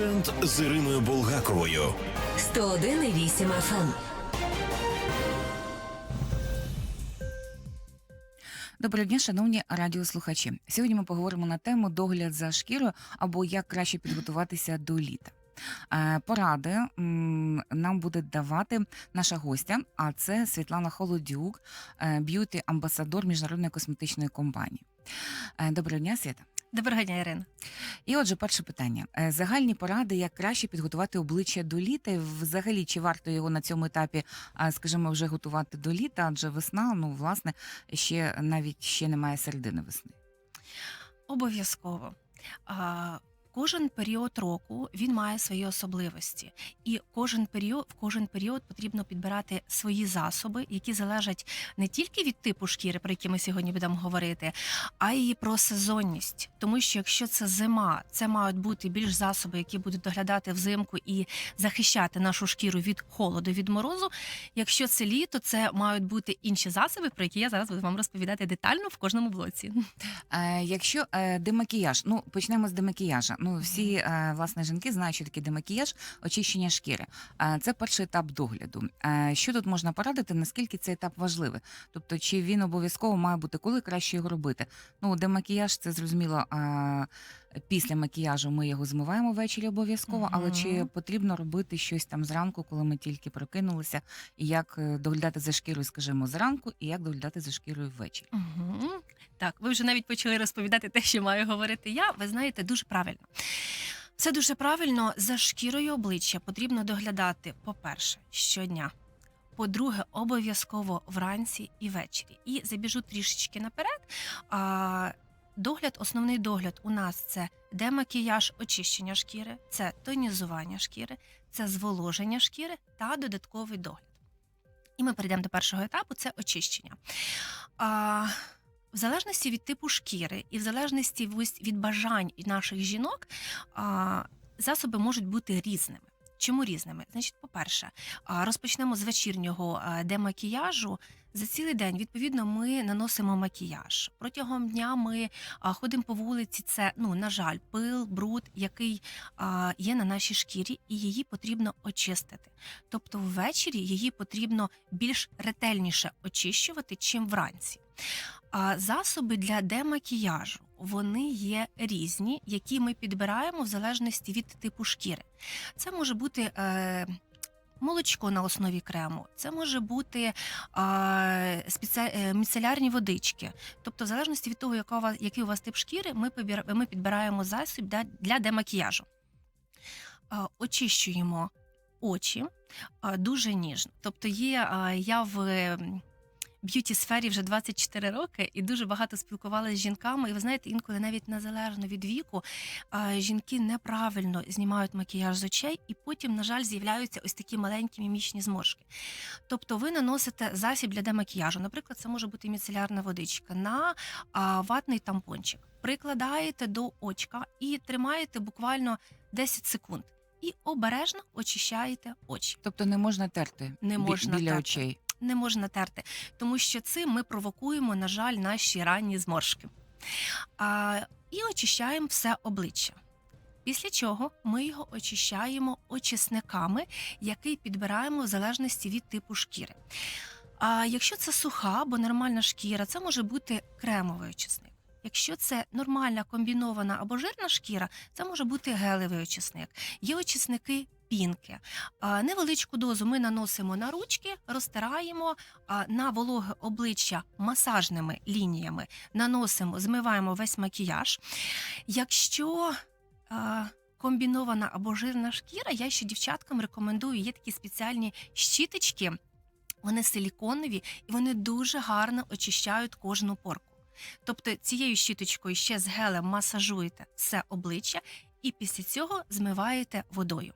Акцент з Іриною Булгаковою. 101,8 FM. Доброго дня, шановні радіослухачі. Сьогодні ми поговоримо на тему догляд за шкірою або як краще підготуватися до літа. Е, Поради нам буде давати наша гостя, а це Світлана Холодюк, б'юті амбасадор міжнародної косметичної компанії. Е, Доброго дня, Свята. Доброго дня, Ірина. І отже, перше питання: Е, загальні поради, як краще підготувати обличчя до літа. І Взагалі, чи варто його на цьому етапі, скажімо, вже готувати до літа? Адже весна, ну власне, ще навіть ще немає середини весни. Обов'язково. Кожен період року він має свої особливості, і кожен період в кожен період потрібно підбирати свої засоби, які залежать не тільки від типу шкіри, про які ми сьогодні будемо говорити, а й про сезонність. Тому що якщо це зима, це мають бути більш засоби, які будуть доглядати взимку і захищати нашу шкіру від холоду, від морозу. Якщо це літо, це мають бути інші засоби, про які я зараз буду вам розповідати детально в кожному блоці. Е, якщо е, демакіяж, ну почнемо з демакіяжа. Ну всі е, власне жінки знають, що таке демакіяж, очищення шкіри. Е, це перший етап догляду. Е, що тут можна порадити? Наскільки цей етап важливий? Тобто, чи він обов'язково має бути, коли краще його робити? Ну, демакіяж, це зрозуміло. Після макіяжу ми його змиваємо ввечері обов'язково, але чи потрібно робити щось там зранку, коли ми тільки прокинулися, і як е, доглядати за шкірою, скажімо, зранку, і як доглядати за шкірою ввечері? Угу. Так, ви вже навіть почали розповідати те, що маю говорити я. Ви знаєте, дуже правильно. Це дуже правильно. За шкірою обличчя потрібно доглядати, по-перше, щодня. По-друге, обов'язково вранці і ввечері. І забіжу трішечки наперед. А, догляд, основний догляд у нас це демакіяж, очищення шкіри, це тонізування шкіри, це зволоження шкіри та додатковий догляд. І ми перейдемо до першого етапу це очищення. А, в залежності від типу шкіри і в залежності від бажань наших жінок, а, засоби можуть бути різними. Чому різними? Значить, по-перше, розпочнемо з вечірнього демакіяжу. За цілий день, відповідно, ми наносимо макіяж. Протягом дня ми ходимо по вулиці. Це, ну, на жаль, пил, бруд, який є на нашій шкірі, і її потрібно очистити. Тобто, ввечері її потрібно більш ретельніше очищувати, чим вранці. Засоби для демакіяжу вони є різні, які ми підбираємо в залежності від типу шкіри. Це може бути е, молочко на основі крему, це може бути е, спеці... е, міцелярні водички. Тобто, в залежності від того, яка у вас, який у вас тип шкіри, ми, побір... ми підбираємо засіб для, для демакіяжу. Е, очищуємо очі е, дуже ніжно. Тобто, є е, я в. Ем, б'юті сфері вже 24 роки і дуже багато спілкувалася з жінками. І ви знаєте, інколи навіть незалежно від віку жінки неправильно знімають макіяж з очей, і потім, на жаль, з'являються ось такі маленькі мімічні зморшки. Тобто, ви наносите засіб для демакіяжу. Наприклад, це може бути міцелярна водичка на ватний тампончик. Прикладаєте до очка і тримаєте буквально 10 секунд. І обережно очищаєте очі. Тобто не можна терти Не можна біля терти. очей. Не можна терти, тому що цим ми провокуємо, на жаль, наші ранні зморшки. А, і очищаємо все обличчя. Після чого ми його очищаємо очисниками, який підбираємо в залежності від типу шкіри. А якщо це суха або нормальна шкіра, це може бути кремовий очисник. Якщо це нормальна комбінована або жирна шкіра, це може бути гелевий очисник. Є очисники пінки. Невеличку дозу ми наносимо на ручки, розтираємо на вологе обличчя масажними лініями, наносимо, змиваємо весь макіяж. Якщо комбінована або жирна шкіра, я ще дівчаткам рекомендую, є такі спеціальні щіточки, вони силіконові і вони дуже гарно очищають кожну порку. Тобто цією щіточкою ще з гелем масажуєте все обличчя і після цього змиваєте водою.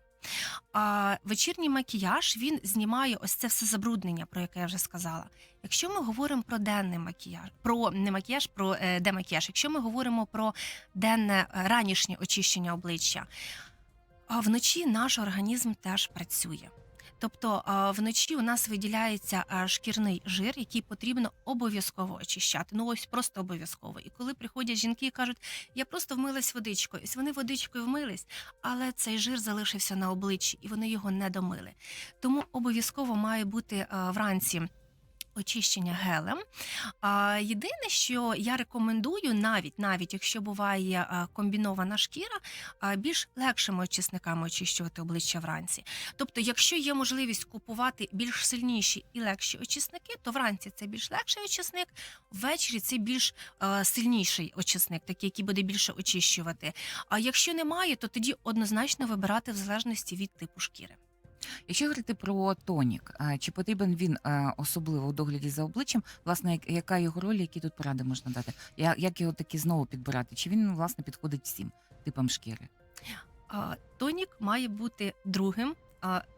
А вечірній макіяж він знімає ось це все забруднення, про яке я вже сказала. Якщо ми говоримо про денний макіяж, про не макіяж, про е, демакіяж, якщо ми говоримо про денне е, ранішнє очищення обличчя, а вночі наш організм теж працює. Тобто вночі у нас виділяється шкірний жир, який потрібно обов'язково очищати. Ну ось просто обов'язково. І коли приходять жінки і кажуть, я просто вмилась водичкою, ось вони водичкою вмились, але цей жир залишився на обличчі, і вони його не домили. Тому обов'язково має бути вранці. Очищення гелем. А, єдине, що я рекомендую, навіть навіть якщо буває а, комбінована шкіра, більш легшими очисниками очищувати обличчя вранці. Тобто, якщо є можливість купувати більш сильніші і легші очисники, то вранці це більш легший очисник, ввечері це більш е, сильніший очисник, такий, який буде більше очищувати. А якщо немає, то тоді однозначно вибирати в залежності від типу шкіри. Якщо говорити про тонік, чи потрібен він особливо у догляді за обличчям? Власне, яка його роль, які тут поради можна дати? Як його таки знову підбирати? Чи він власне підходить всім типам шкіри? Тонік має бути другим.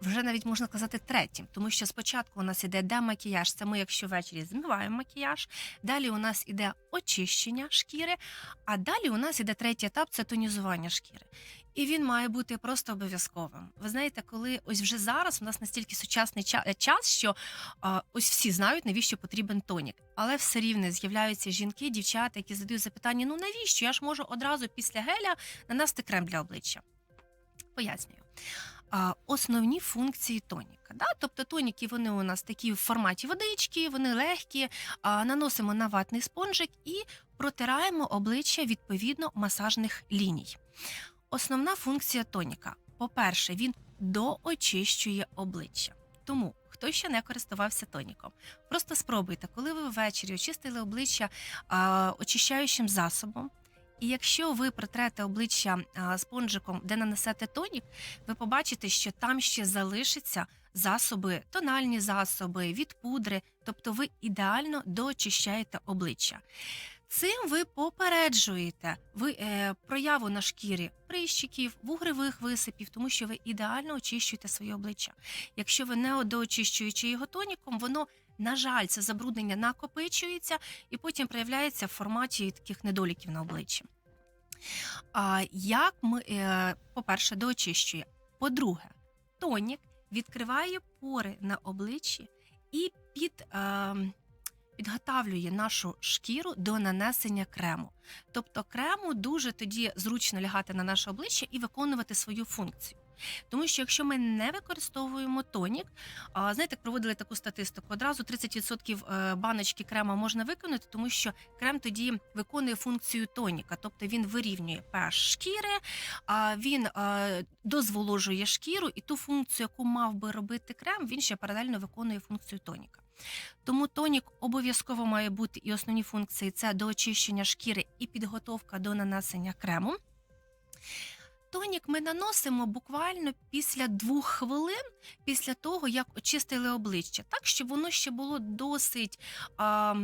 Вже навіть можна сказати третім, тому що спочатку у нас іде демакіяж, це ми, якщо ввечері змиваємо макіяж. Далі у нас іде очищення шкіри, а далі у нас іде третій етап це тонізування шкіри. І він має бути просто обов'язковим. Ви знаєте, коли ось вже зараз у нас настільки сучасний час, що а, ось всі знають, навіщо потрібен тонік, але все рівно з'являються жінки, дівчата, які задають запитання: ну навіщо? Я ж можу одразу після геля нанести крем для обличчя. Пояснюю. Основні функції тоніка. Да? Тобто тоніки вони у нас такі в форматі водички, вони легкі, наносимо на ватний спонжик і протираємо обличчя відповідно масажних ліній. Основна функція тоніка: по-перше, він доочищує обличчя. Тому, хто ще не користувався тоніком, просто спробуйте, коли ви ввечері очистили обличчя а, очищаючим засобом. І якщо ви протрете обличчя спонжиком, де нанесете тонік, ви побачите, що там ще залишаться засоби, тональні засоби від пудри, тобто ви ідеально доочищаєте обличчя. Цим ви попереджуєте ви, е, прояву на шкірі прищиків, вугревих висипів, тому що ви ідеально очищуєте своє обличчя. Якщо ви не доочищуючи його тоніком, воно, на жаль, це забруднення накопичується і потім проявляється в форматі таких недоліків на обличчі. А як ми, е, по-перше, доочищує. По-друге, тонік відкриває пори на обличчі і під, е, підготавлює нашу шкіру до нанесення крему. Тобто крему дуже тоді зручно лягати на наше обличчя і виконувати свою функцію. Тому що якщо ми не використовуємо тонік, а, знаєте, проводили таку статистику, одразу 30% е, баночки крема можна виконати, тому що крем тоді виконує функцію тоніка, тобто він вирівнює pH шкіри, він е, дозволожує шкіру, і ту функцію, яку мав би робити крем, він ще паралельно виконує функцію тоніка. Тому тонік обов'язково має бути і основні функції це доочищення шкіри і підготовка до нанесення крему. Тонік ми наносимо буквально після двох хвилин після того, як очистили обличчя, так щоб воно ще було досить а,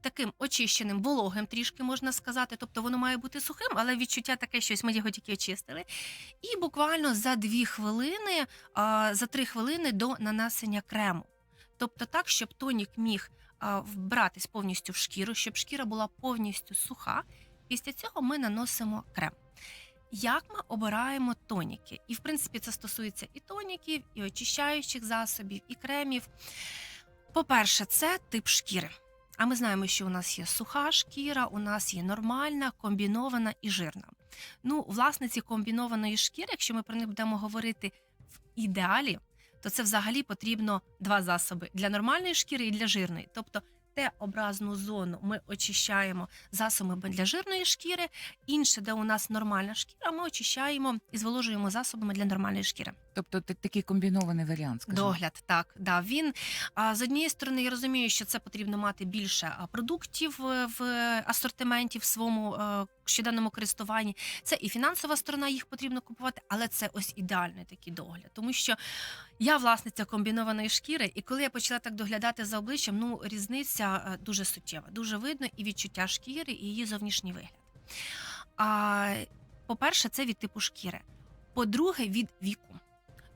таким очищеним, вологим, трішки можна сказати. Тобто воно має бути сухим, але відчуття таке, що ми його тільки очистили. І буквально за дві хвилини, за три хвилини до нанесення крему. Тобто так, щоб тонік міг вбратись повністю в шкіру, щоб шкіра була повністю суха. Після цього ми наносимо крем. Як ми обираємо тоніки? І в принципі це стосується і тоніків, і очищаючих засобів, і кремів. По-перше, це тип шкіри. А ми знаємо, що у нас є суха шкіра, у нас є нормальна, комбінована і жирна. Ну, власне, ці комбінованої шкіри, якщо ми про них будемо говорити в ідеалі, то це взагалі потрібно два засоби для нормальної шкіри і для жирної. Тобто Т-образну зону ми очищаємо засобами для жирної шкіри, інше, де у нас нормальна шкіра, ми очищаємо і зволожуємо засобами для нормальної шкіри. Тобто такий комбінований варіант, скажімо. Догляд, так, да. Він а, з однієї сторони, я розумію, що це потрібно мати більше продуктів е, в асортименті в своєму е, щоденному користуванні. Це і фінансова сторона, їх потрібно купувати, але це ось ідеальний такий догляд. Тому що я власниця комбінованої шкіри, і коли я почала так доглядати за обличчям, ну різниця е, дуже суттєва, дуже видно і відчуття шкіри, і її зовнішній вигляд. А, по-перше, це від типу шкіри. По-друге, від віку.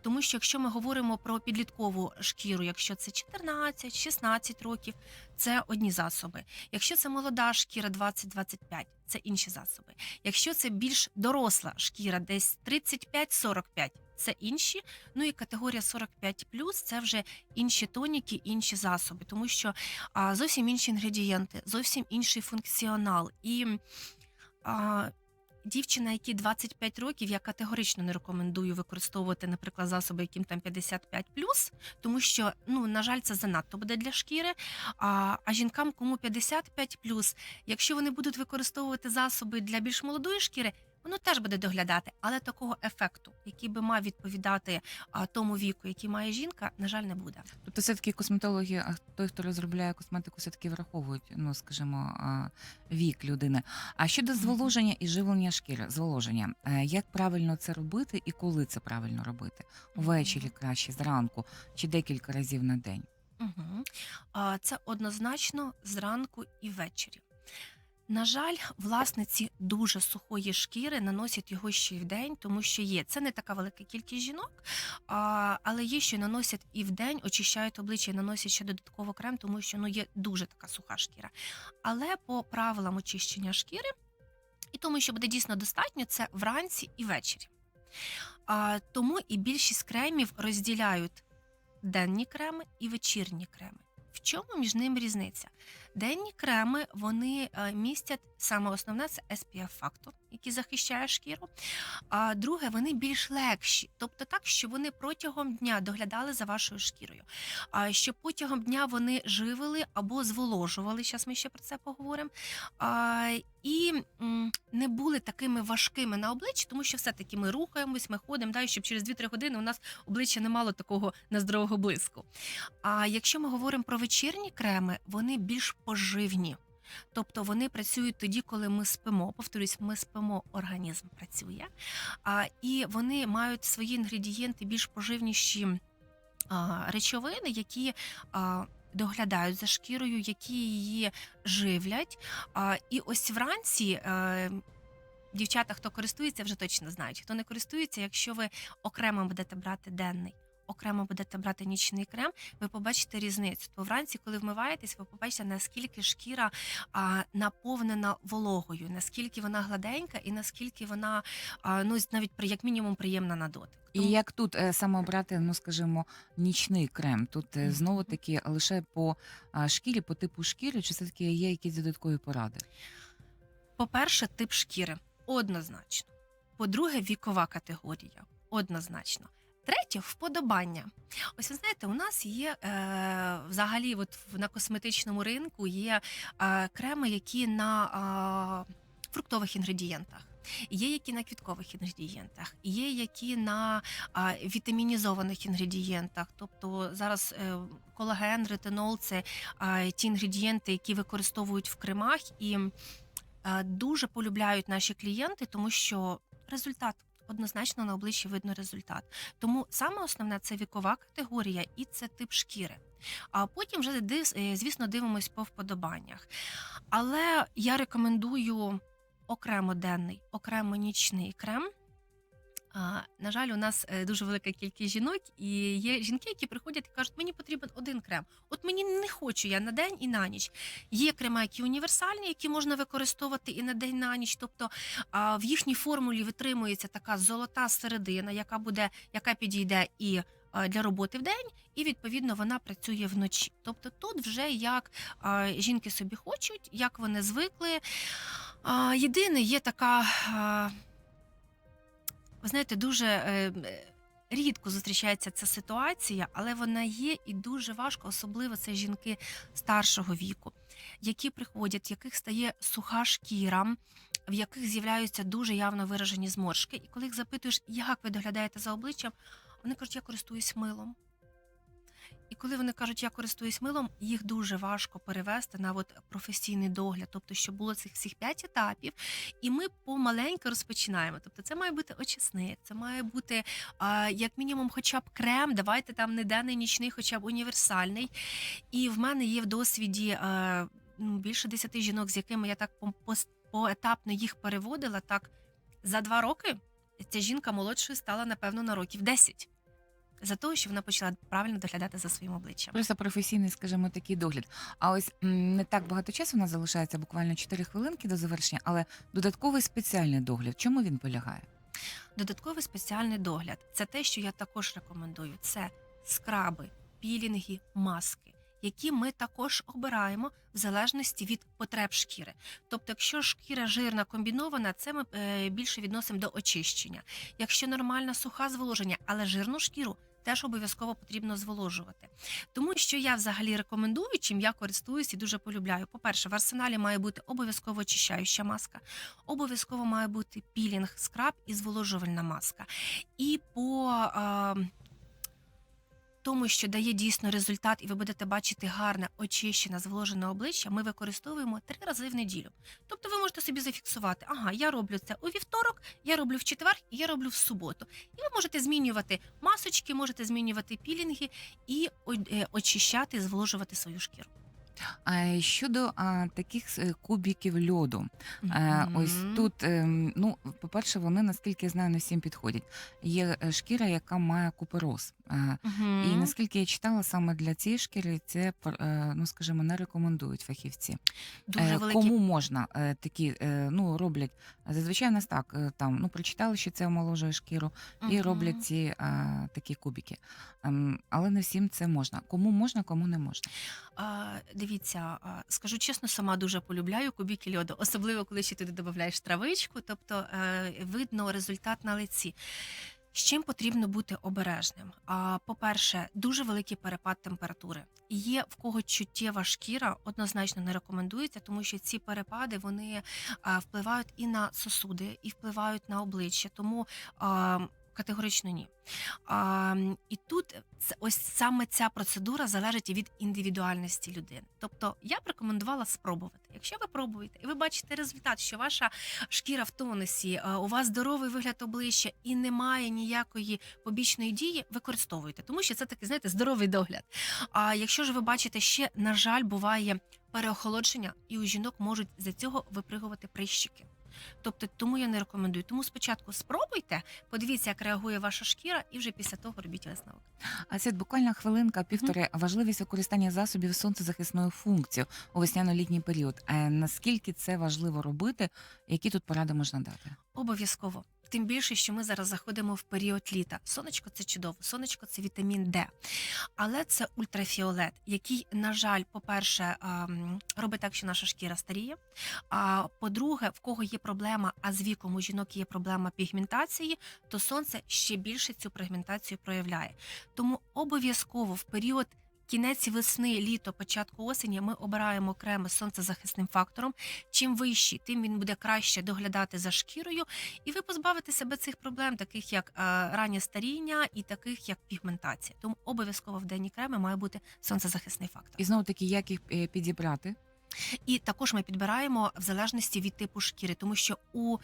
Тому що якщо ми говоримо про підліткову шкіру, якщо це 14-16 років, це одні засоби. Якщо це молода шкіра 20-25, це інші засоби. Якщо це більш доросла шкіра, десь 35-45, це інші. Ну і категорія 45 це вже інші тоніки, інші засоби, тому що а, зовсім інші інгредієнти, зовсім інший функціонал. І а, дівчина, якій 25 років, я категорично не рекомендую використовувати, наприклад, засоби, яким там 55 тому що, ну, на жаль, це занадто буде для шкіри. А, а жінкам, кому 55 якщо вони будуть використовувати засоби для більш молодої шкіри, воно теж буде доглядати, але такого ефекту, який би мав відповідати а, тому віку, який має жінка, на жаль, не буде. Тобто, все-таки косметологи, а той, хто розробляє косметику, все-таки враховують, ну скажімо, вік людини. А щодо зволоження і живлення шкіри, зволоження, е, як правильно це робити і коли це правильно робити? Увечері краще, зранку чи декілька разів на день? Угу. Це однозначно зранку і ввечері. На жаль, власниці дуже сухої шкіри наносять його ще й в день, тому що є. Це не така велика кількість жінок, але є, що наносять і в день, очищають обличчя і наносять ще додатково крем, тому що ну, є дуже така суха шкіра. Але по правилам очищення шкіри, і тому, що буде дійсно достатньо, це вранці і ввечері. Тому і більшість кремів розділяють денні креми і вечірні креми. В чому між ними різниця? Денні креми вони е, містять саме основне це SPF фактор, який захищає шкіру. А друге, вони більш легші, тобто так, що вони протягом дня доглядали за вашою шкірою. А щоб протягом дня вони живили або зволожували. Зараз ми ще про це поговоримо. А, і не були такими важкими на обличчі, тому що все-таки ми рухаємось, ми ходимо, да, щоб через 2-3 години у нас обличчя не мало такого нездорового блиску. А якщо ми говоримо про вечірні креми, вони більш поживні. Тобто вони працюють тоді, коли ми спимо. Повторюсь, ми спимо, організм працює. А, і вони мають свої інгредієнти більш поживніші а, речовини, які а, доглядають за шкірою, які її живлять. А, і ось вранці. е, Дівчата, хто користується, вже точно знають. Хто не користується, якщо ви окремо будете брати денний, окремо будете брати нічний крем, ви побачите різницю. То вранці, коли вмиваєтесь, ви побачите, наскільки шкіра а, наповнена вологою, наскільки вона гладенька і наскільки вона а, ну навіть при- як мінімум приємна на дотик. І Тому- як тут е, саме обрати, ну скажімо, нічний крем? Тут е, знову таки лише по шкірі, по типу шкіри, чи все таки є якісь додаткові поради? По-перше, тип шкіри однозначно. По-друге, вікова категорія однозначно. Третє вподобання. Ось ви знаєте, у нас є е, взагалі, от на косметичному ринку є е, креми, які на е, фруктових інгредієнтах. Є які на квіткових інгредієнтах, є які на а, вітамінізованих інгредієнтах. Тобто зараз е, колаген, ретинол це а, ті інгредієнти, які використовують в кремах, і е, дуже полюбляють наші клієнти, тому що результат. Однозначно на обличчі видно результат. Тому саме основне це вікова категорія і це тип шкіри. А потім вже е, звісно дивимось по вподобаннях. Але я рекомендую окремо денний, окремо нічний крем. На жаль, у нас е, дуже велика кількість жінок, і є жінки, які приходять і кажуть, мені потрібен один крем. От мені не хочу я на день і на ніч. Є крема, які універсальні, які можна використовувати і на день, і на ніч. Тобто в їхній формулі витримується така золота середина, яка буде, яка підійде і для роботи в день, і відповідно вона працює вночі. Тобто тут вже як жінки собі хочуть, як вони звикли. Єдине, є така. Ви знаєте, дуже е, е, рідко зустрічається ця ситуація, але вона є і дуже важко, особливо це жінки старшого віку, які приходять, в яких стає суха шкіра, в яких з'являються дуже явно виражені зморшки. І коли їх запитуєш, як ви доглядаєте за обличчям, вони кажуть, я користуюсь милом. І коли вони кажуть, я користуюсь милом, їх дуже важко перевести на от професійний догляд, тобто, щоб було цих всіх п'ять етапів, і ми помаленьку розпочинаємо. Тобто, це має бути очисник, це має бути а, як мінімум, хоча б крем. Давайте там не денний, нічний, хоча б універсальний. І в мене є в досвіді е, ну, більше десяти жінок, з якими я так по- поетапно їх переводила. Так за два роки ця жінка молодшою стала напевно на років 10. За того, що вона почала правильно доглядати за своїм обличчям. Просто професійний, скажімо, такий догляд. А ось м, не так багато часу у нас залишається, буквально 4 хвилинки до завершення, але додатковий спеціальний догляд. Чому він полягає? Додатковий спеціальний догляд це те, що я також рекомендую. Це скраби, пілінги, маски, які ми також обираємо в залежності від потреб шкіри. Тобто, якщо шкіра жирна комбінована, це ми е, більше відносимо до очищення. Якщо нормальна суха зволоження, але жирну шкіру. Теж обов'язково потрібно зволожувати, тому що я взагалі рекомендую, чим я користуюсь і дуже полюбляю. По-перше, в арсеналі має бути обов'язково очищаюча маска, обов'язково має бути пілінг, скраб і зволожувальна маска. І по е, тому, що дає дійсно результат, і ви будете бачити гарне, очищене, зволожене обличчя, ми використовуємо три рази в неділю. Тобто ви можете собі зафіксувати, ага, я роблю це у вівторок, я роблю в четвер, я роблю в суботу. І ви можете змінювати масочки, можете змінювати пілінги і е, очищати, зволожувати свою шкіру. А щодо а, таких е, кубиків льоду, Е, Ось тут, ем, ну, по-перше, вони, наскільки я знаю, не всім підходять. Є е, шкіра, яка має купероз. Е, Мгм. І наскільки я читала, саме для цієї шкіри це, пр- е, ну, скажімо, не рекомендують фахівці. дуже Е, великі Кому можна е, такі, е, ну, роблять, зазвичай у нас так, е, там, ну, прочитали, що це омоложує шкіру, і Мгм. роблять ці е, такі кубики. Ем, Але не всім це можна. Кому можна, кому не можна. А, дивіться, скажу чесно, сама дуже полюбляю кубики льоду, особливо коли ще туди додаєш травичку, тобто е, видно результат на лиці. З чим потрібно бути обережним? По-перше, дуже великий перепад температури. Є в кого чуттєва шкіра, однозначно не рекомендується, тому що ці перепади вони впливають і на сосуди, і впливають на обличчя. Тому категорично ні. А, і тут ось саме ця процедура залежить від індивідуальності людини. Тобто я б рекомендувала спробувати. Якщо ви пробуєте і ви бачите результат, що ваша шкіра в тонусі, у вас здоровий вигляд обличчя і немає ніякої побічної дії, використовуйте, тому що це такий, знаєте, здоровий догляд. А якщо ж ви бачите, ще на жаль, буває переохолодження, і у жінок можуть за цього випригувати прищики. Тобто, тому я не рекомендую. Тому спочатку спробуйте, подивіться, як реагує ваша шкіра, і вже після того робіть висновок. А це буквально хвилинка, півтори. Важливість використання засобів сонцезахисної функції у весняно-літній період. А Наскільки це важливо робити? Які тут поради можна дати? Обов'язково. Тим більше, що ми зараз заходимо в період літа. Сонечко це чудово, сонечко це вітамін Д. Але це ультрафіолет, який, на жаль, по-перше, ем, робить так, що наша шкіра старіє. А по-друге, в кого є проблема, а з віком у жінок є проблема пігментації, то сонце ще більше цю пігментацію проявляє. Тому обов'язково в період. Кінець весни, літо, початку осені ми обираємо креми з сонцезахисним фактором. Чим вищий, тим він буде краще доглядати за шкірою, і ви позбавите себе цих проблем, таких як е, раннє старіння і таких як пігментація. Тому обов'язково в денні креми має бути сонцезахисний фактор. І знову таки, як їх е, підібрати? І також ми підбираємо в залежності від типу шкіри, тому що у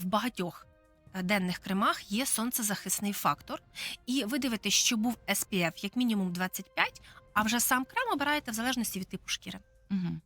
в багатьох е, денних кремах є сонцезахисний фактор, і ви дивитесь, що був SPF як мінімум 25, а вже сам крем обираєте в залежності від типу шкіри. Угу.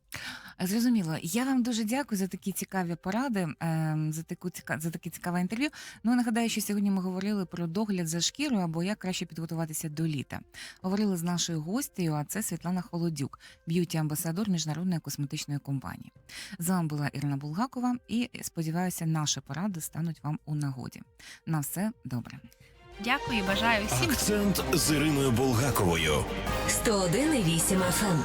Зрозуміло. Я вам дуже дякую за такі цікаві поради, ем, за таку за таке цікаве інтерв'ю. Ну нагадаю, що сьогодні ми говорили про догляд за шкірою або як краще підготуватися до літа. Говорили з нашою гостею, а це Світлана Холодюк, б'юті амбасадор міжнародної косметичної компанії. З вами була Ірина Булгакова, і сподіваюся, наші поради стануть вам у нагоді. На все добре. Дякую, бажаю всім Акцент з Іриною Булгаковою. 101,8 FM.